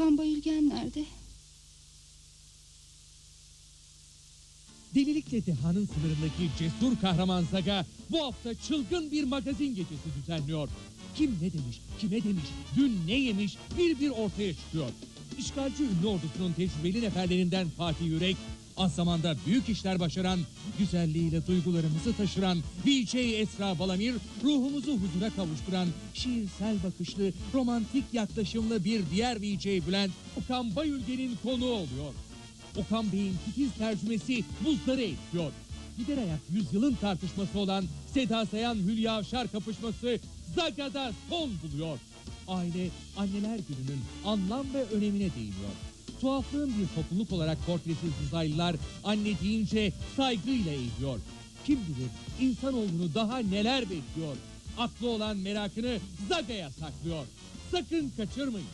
Okan Bayülgen nerede? Delilikle dehanın sınırındaki cesur kahraman Zaga bu hafta çılgın bir magazin gecesi düzenliyor. Kim ne demiş, kime demiş, dün ne yemiş bir bir ortaya çıkıyor. İşgalci ünlü ordusunun tecrübeli neferlerinden Fatih Yürek, az zamanda büyük işler başaran, güzelliğiyle duygularımızı taşıran VJ Esra Balamir, ruhumuzu huzura kavuşturan, şiirsel bakışlı, romantik yaklaşımlı bir diğer VJ Bülent, Okan Bayülgen'in konuğu oluyor. Okan Bey'in titiz tercümesi buzları etkiliyor. Gider ayak yüzyılın tartışması olan Seda Sayan Hülya Avşar kapışması Zaga'da son buluyor. Aile anneler gününün anlam ve önemine değiniyor. Tuhaflığın bir topluluk olarak portresiz uzaylılar anne deyince saygıyla eğiliyor. Kim bilir insanoğlunu daha neler bekliyor. Aklı olan merakını Zaga'ya saklıyor. Sakın kaçırmayın.